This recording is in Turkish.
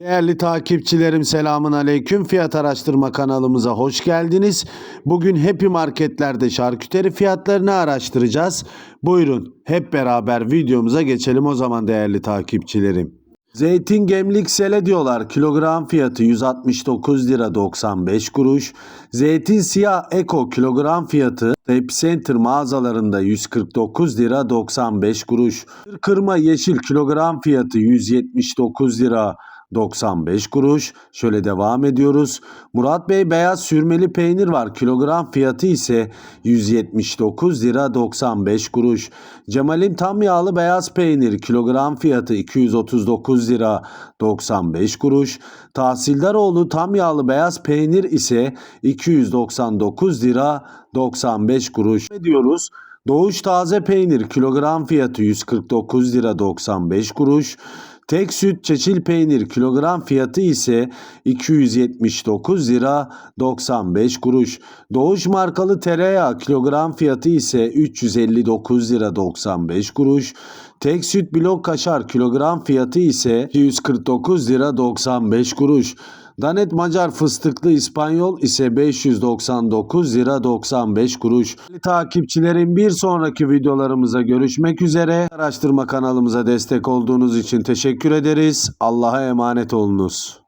Değerli takipçilerim selamun aleyküm. Fiyat araştırma kanalımıza hoş geldiniz. Bugün Happy Market'lerde şarküteri fiyatlarını araştıracağız. Buyurun hep beraber videomuza geçelim o zaman değerli takipçilerim. Zeytin gemlik sele diyorlar. Kilogram fiyatı 169 lira 95 kuruş. Zeytin siyah eko kilogram fiyatı Epicenter mağazalarında 149 lira 95 kuruş. Kırma yeşil kilogram fiyatı 179 lira 95 kuruş. Şöyle devam ediyoruz. Murat Bey beyaz sürmeli peynir var. Kilogram fiyatı ise 179 lira 95 kuruş. Cemal'in tam yağlı beyaz peynir kilogram fiyatı 239 lira 95 kuruş. Tahsildaroğlu tam yağlı beyaz peynir ise 299 lira 95 kuruş. Ne diyoruz? Doğuş taze peynir kilogram fiyatı 149 lira 95 kuruş. Tek süt çeçil peynir kilogram fiyatı ise 279 lira 95 kuruş. Doğuş markalı tereyağı kilogram fiyatı ise 359 lira 95 kuruş. Tek süt blok kaşar kilogram fiyatı ise 249 lira 95 kuruş. Danet Macar fıstıklı İspanyol ise 599 lira 95 kuruş. Takipçilerin bir sonraki videolarımıza görüşmek üzere. Araştırma kanalımıza destek olduğunuz için teşekkür ederiz. Allah'a emanet olunuz.